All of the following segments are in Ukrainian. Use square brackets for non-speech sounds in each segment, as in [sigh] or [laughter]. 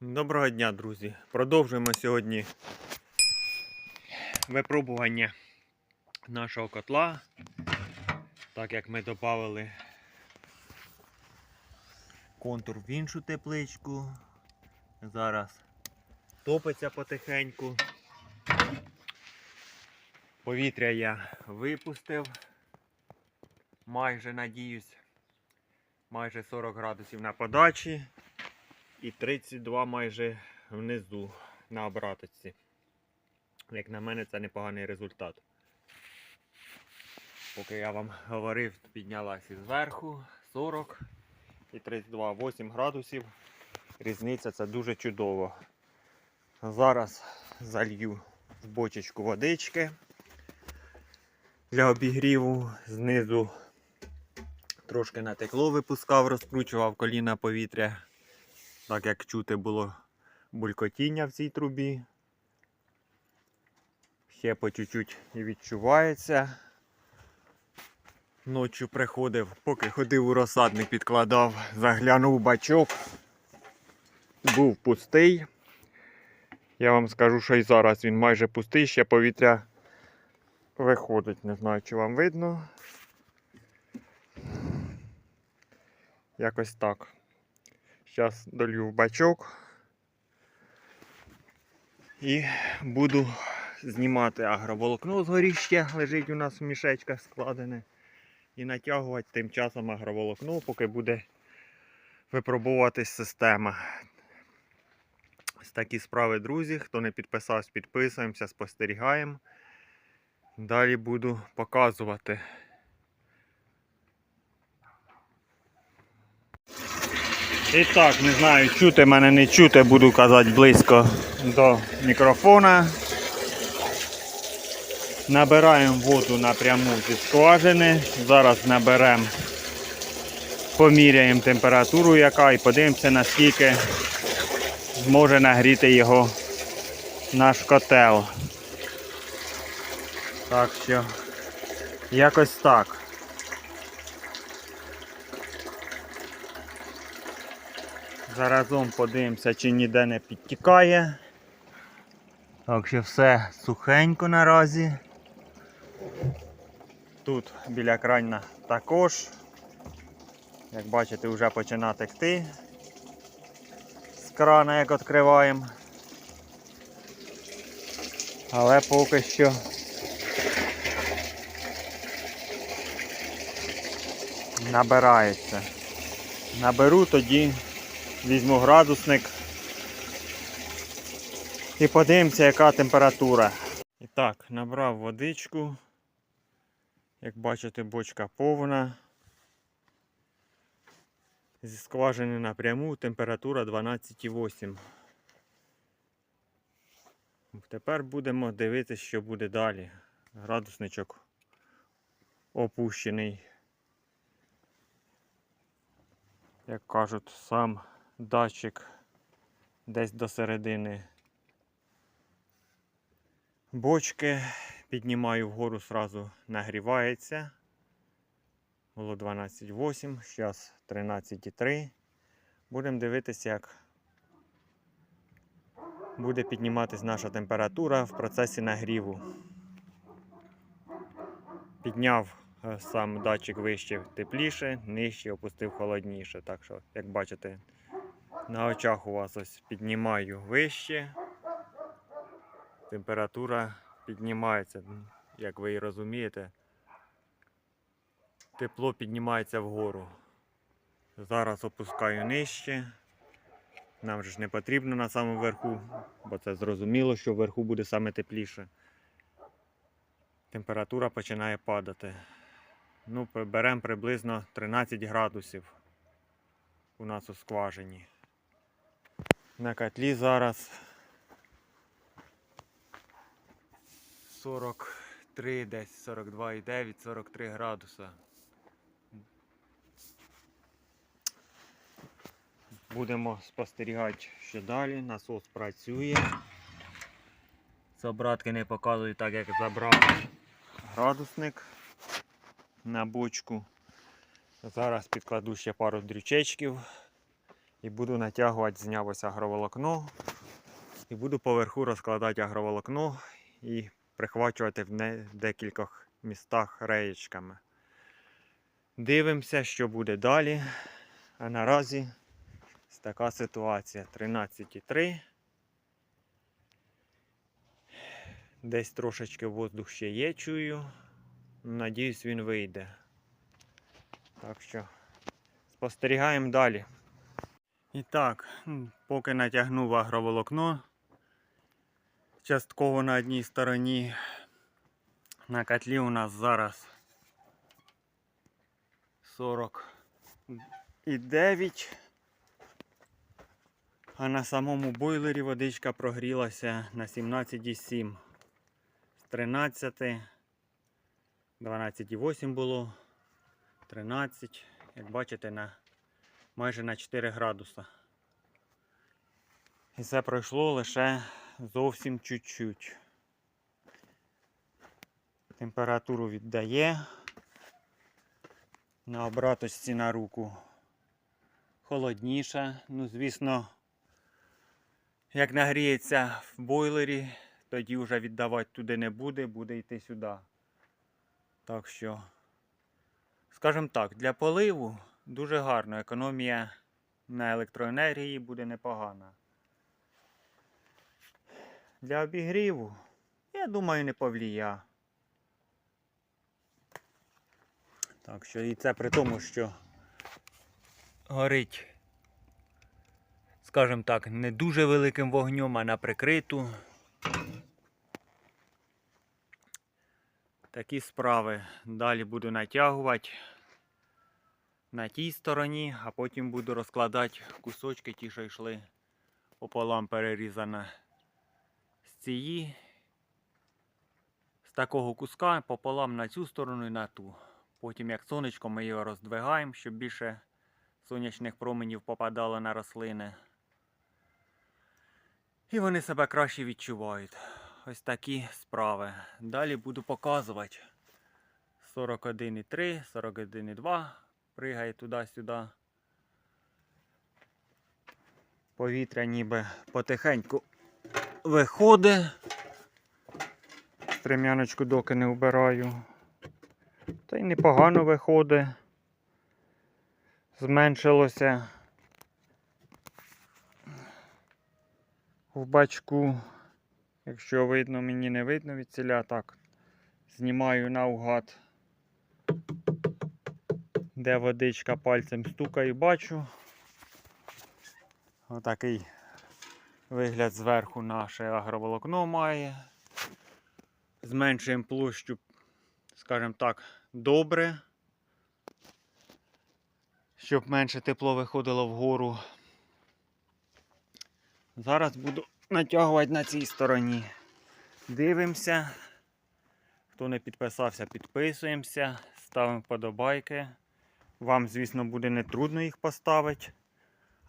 Доброго дня, друзі! Продовжуємо сьогодні випробування нашого котла. Так як ми додали контур в іншу тепличку. Зараз топиться потихеньку. Повітря я випустив. Майже надіюсь, майже 40 градусів на подачі і 32 майже внизу на обраточці. Як на мене, це непоганий результат. Поки я вам говорив, піднялася зверху 40 і 32, 8 градусів. Різниця це дуже чудово. Зараз залью в бочечку водички для обігріву. Знизу трошки натекло, випускав, розкручував коліна повітря. Так як чути було булькотіння в цій трубі. Ще по чуть-чуть і відчувається. Ночі приходив, поки ходив у розсадник, підкладав, заглянув бачок. Був пустий. Я вам скажу, що і зараз він майже пустий, ще повітря виходить. Не знаю, чи вам видно. Якось так. Зараз долью в бачок і буду знімати агроволокно з горіща, лежить у нас в мішечках складене. І натягувати тим часом агроволокно, поки буде випробуватись система. Ось такі справи, друзі. Хто не підписався, підписуємося, спостерігаємо. Далі буду показувати. І так, не знаю, чути мене не чути, буду казати близько до мікрофона. Набираємо воду напряму зі скважини. Зараз наберемо, поміряємо температуру яка і подивимося наскільки зможе нагріти його наш котел. Так що якось так. Заразом подивимося, чи ніде не підтікає. Так що все сухенько наразі. Тут біля крайна також. Як бачите, вже починає текти з крана, як відкриваємо. Але поки що набирається. Наберу тоді візьму градусник і подивимося, яка температура. І так, набрав водичку. Як бачите, бочка повна. Зі скважини напряму температура 12,8. Тепер будемо дивитися, що буде далі. Градусничок опущений. Як кажуть, сам датчик десь до середини бочки. Піднімаю вгору, сразу нагрівається. Було 12,8, зараз 13,3. Будемо дивитися, як буде підніматись наша температура в процесі нагріву. Підняв е, сам датчик вище тепліше, нижче опустив холодніше. Так що, як бачите, на очах у вас ось піднімаю вище. Температура піднімається, як ви і розумієте. Тепло піднімається вгору. Зараз опускаю нижче. Нам же ж не потрібно на самому верху, бо це зрозуміло, що вверху буде саме тепліше. Температура починає падати. Ну, беремо приблизно 13 градусів у нас у скважині. На котлі зараз 43, десь 42,9, 43 градуса. Будемо спостерігати, що далі. Насос працює. З обратки не показую так, як забрав градусник на бочку. Зараз підкладу ще пару дрючечків І буду натягувати, зняв ось агроволокно. І буду поверху розкладати агроволокно і прихвачувати в декількох містах реєчками. Дивимося, що буде далі. А наразі така ситуація. 13,3. Десь трошечки воздух ще є, чую. Надіюсь, він вийде. Так що спостерігаємо далі. І так, поки натягнув агроволокно, частково на одній стороні на котлі у нас зараз 49. А на самому бойлері водичка прогрілася на 17,7. З 13, 12,8 було, 13, як бачите, на майже на 4 градуса. І це пройшло лише зовсім чуть-чуть. Температуру віддає. На обраточці на руку холодніше. Ну, звісно, як нагріється в бойлері, тоді вже віддавати туди не буде, буде йти сюди. Так що, скажімо так, для поливу дуже гарно. Економія на електроенергії буде непогана. Для обігріву, я думаю, не повлія. Так що і це при тому, що горить, скажімо так, не дуже великим вогнем, а на прикриту. Такі справи далі буду натягувати на тій стороні, а потім буду розкладати кусочки, ті, що йшли пополам перерізано з цієї, з такого куска пополам на цю сторону і на ту. Потім, як сонечко, ми його роздвигаємо, щоб більше сонячних променів попадало на рослини. І вони себе краще відчувають. Ось такі справи. Далі буду показувати. 41,3, 41,2. Пригає туди-сюди. Повітря ніби потихеньку виходить. Стрем'яночку доки не вбираю. Та й непогано виходить. Зменшилося в бачку. Якщо видно, мені не видно від ціля, так. Знімаю наугад, де водичка пальцем стукаю, бачу. Отакий вигляд зверху наше агроволокно має. Зменшуємо площу, скажімо так, добре. Щоб менше тепло виходило вгору. Зараз буду натягувати на цій стороні. Дивимося. Хто не підписався, підписуємося, ставимо вподобайки. Вам, звісно, буде не трудно їх поставити.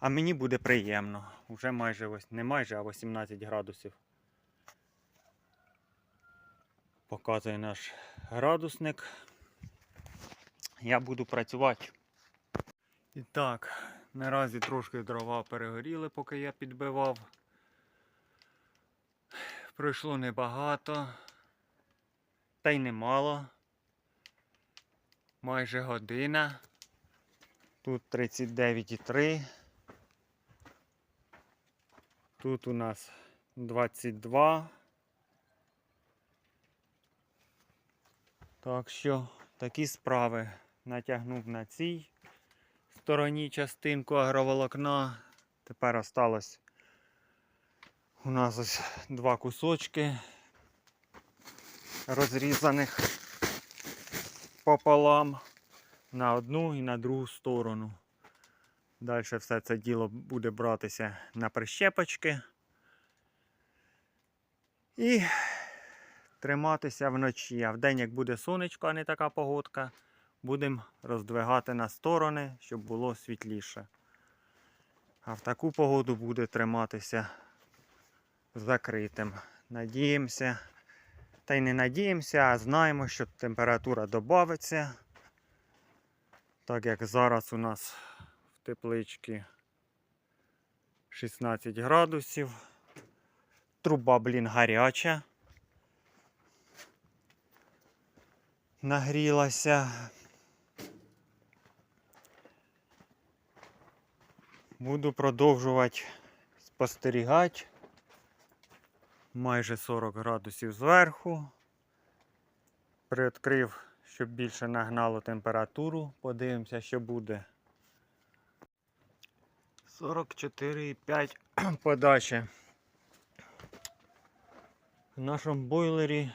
А мені буде приємно. Уже майже не майже, а 18 градусів. Показує наш градусник. Я буду працювати. І так, наразі трошки дрова перегоріли, поки я підбивав. Пройшло небагато, та й немало. Майже година. Тут 39,3. Тут у нас 22. Так що такі справи натягнув на цій стороні частинку агроволокна. Тепер осталось у нас ось два кусочки розрізаних пополам на одну і на другу сторону. Далі все це діло буде братися на прищепочки і триматися вночі. А вдень, як буде сонечко, а не така погодка, будемо роздвигати на сторони, щоб було світліше. А в таку погоду буде триматися закритим. Надіємося. Та й не надіємося, а знаємо, що температура додається. Так як зараз у нас в тепличці 16 градусів. Труба, блін, гаряча. Нагрілася. Буду продовжувати спостерігати. Майже 40 градусів зверху. Приоткрив, щоб більше нагнало температуру. Подивимося, що буде. 44,5 [clears throat] подача. В нашому бойлері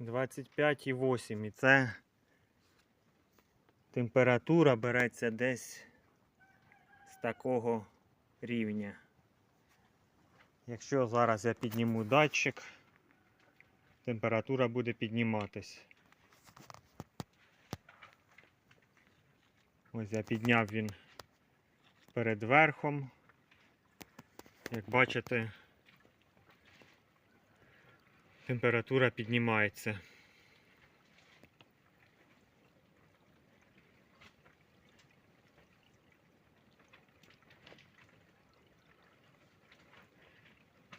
25,8 і це температура береться десь з такого рівня. Якщо зараз я підніму датчик, температура буде підніматись. Ось я підняв він перед верхом. Як бачите, температура піднімається.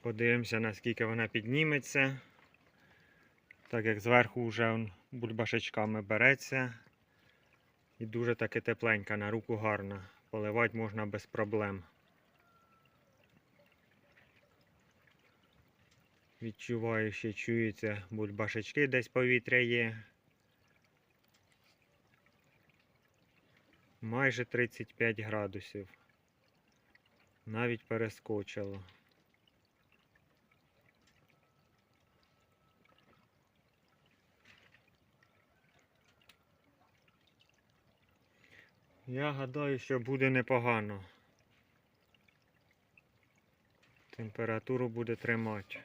Подивимося, наскільки вона підніметься. Так як зверху вже бульбашечками береться. І дуже таки тепленька, на руку гарна. Поливати можна без проблем. Відчуваю, ще чується бульбашечки, десь повітря є. Майже 35 градусів. Навіть перескочило. Я гадаю, що буде непогано. Температуру буде тримати.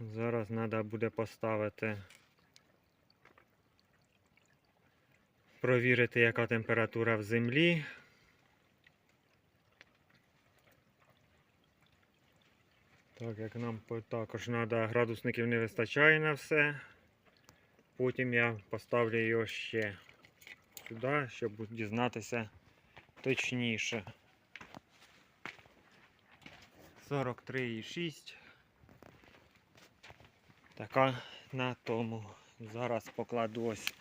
Зараз треба буде поставити. Провірити, яка температура в землі. Так, як нам також треба, градусників не вистачає на все. Потім я поставлю його ще сюди, щоб дізнатися точніше. 43,6. Така на тому. Зараз покладу ось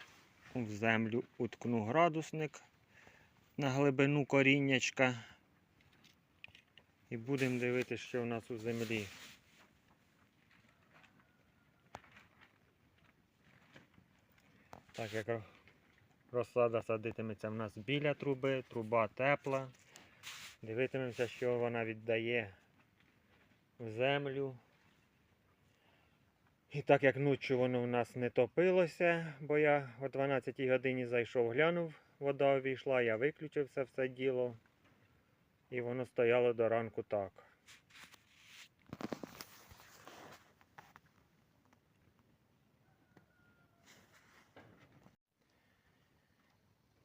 в землю, уткну градусник на глибину коріннячка. І будемо дивитися, що в нас у землі. Так як розсада садитиметься в нас біля труби, труба тепла. Дивитимемося, що вона віддає в землю. І так як ночі воно в нас не топилося, бо я о 12 годині зайшов, глянув, вода увійшла, я виключив це все діло. І воно стояло до ранку так.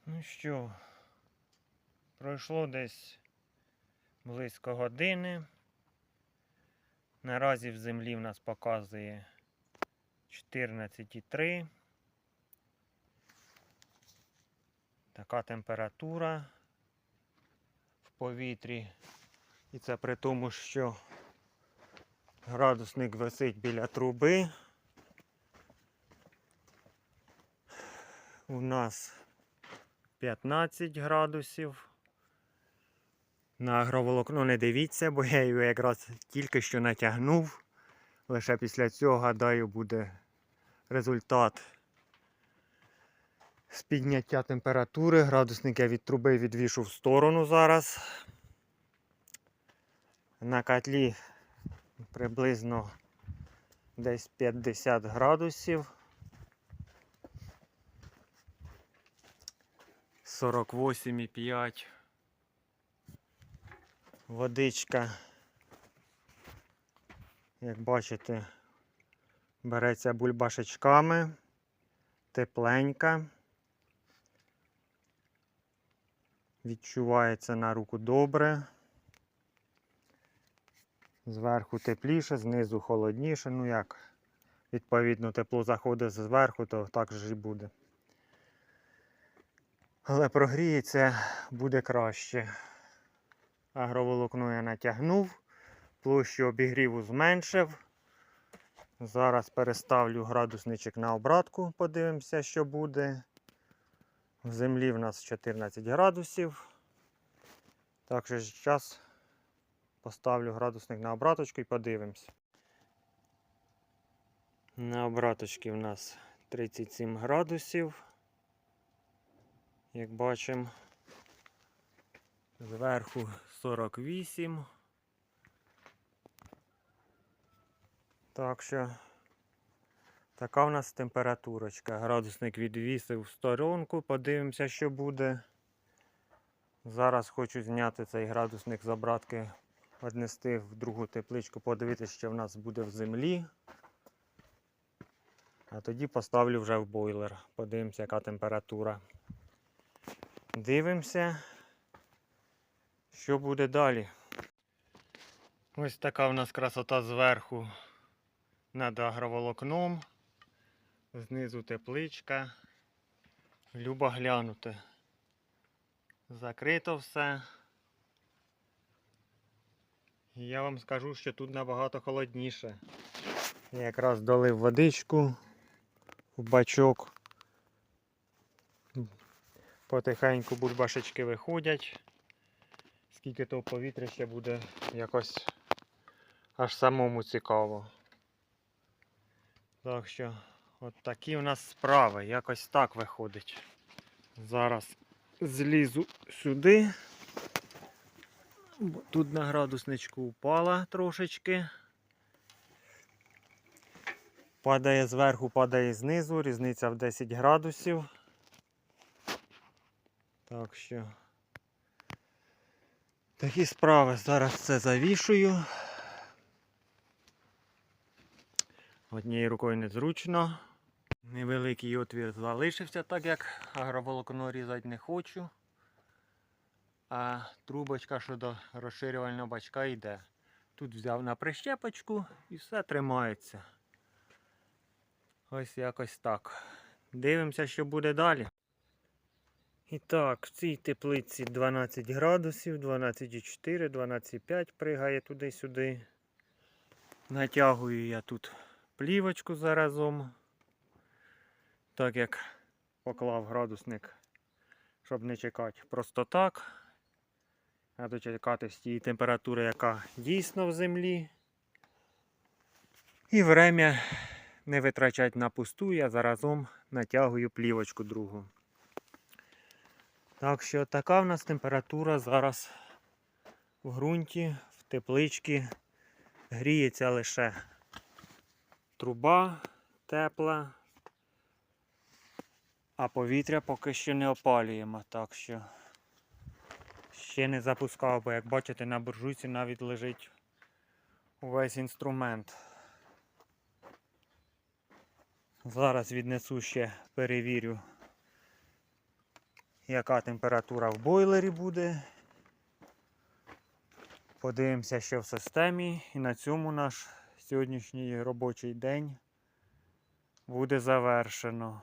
Ну що, пройшло десь близько години. Наразі в землі в нас показує 14,3. Така температура повітрі. І це при тому, що градусник висить біля труби. У нас 15 градусів. На агроволокно не дивіться, бо я його якраз тільки що натягнув. Лише після цього, гадаю, буде результат з підняття температури. Градусник я від труби відвішу в сторону зараз. На котлі приблизно десь 50 градусів. 48,5. Водичка, як бачите, береться бульбашечками, тепленька. Відчувається на руку добре. Зверху тепліше, знизу холодніше. Ну як, відповідно тепло заходить зверху, то так же і буде. Але прогріється буде краще. Агроволокно я натягнув, площу обігріву зменшив. Зараз переставлю градусничок на обратку, подивимося, що буде. В землі в нас 14 градусів. Так що зараз поставлю градусник на обраточку і подивимось. На обраточці в нас 37 градусів. Як бачимо, зверху 48. Так що така в нас температурочка. Градусник відвісив в сторонку, подивимося, що буде. Зараз хочу зняти цей градусник з обратки, віднести в другу тепличку, подивитися, що в нас буде в землі. А тоді поставлю вже в бойлер. Подивимося, яка температура. Дивимося, що буде далі. Ось така в нас красота зверху над агроволокном. Знизу тепличка. Люба глянути. Закрито все. І я вам скажу, що тут набагато холодніше. Я якраз долив водичку в бачок. Потихеньку бульбашечки виходять. Скільки того повітря ще буде якось аж самому цікаво. Так що, от такі у нас справи. Якось так виходить. Зараз злізу сюди. Тут на градусничку впала трошечки. Падає зверху, падає знизу, різниця в 10 градусів. Так що такі справи. Зараз це завішую. Однією рукою незручно. Невеликий отвір залишився, так як агроволокно різати не хочу. А трубочка щодо розширювального бачка йде. Тут взяв на прищепочку і все тримається. Ось якось так. Дивимося, що буде далі. І так, в цій теплиці 12 градусів, 12,4, 12,5 пригає туди-сюди. Натягую я тут плівочку заразом. Так як поклав градусник, щоб не чекати просто так. А дочекатись тієї температури, яка дійсно в землі. І время не витрачать на пусту, я заразом натягую плівочку другу. Так що така в нас температура зараз в ґрунті, в тепличці. Гріється лише труба тепла, а повітря поки що не опалюємо, так що ще не запускав, бо як бачите на буржуйці навіть лежить увесь інструмент. Зараз віднесу ще перевірю, яка температура в бойлері буде. Подивимося, що в системі, і на цьому наш сьогоднішній робочий день буде завершено.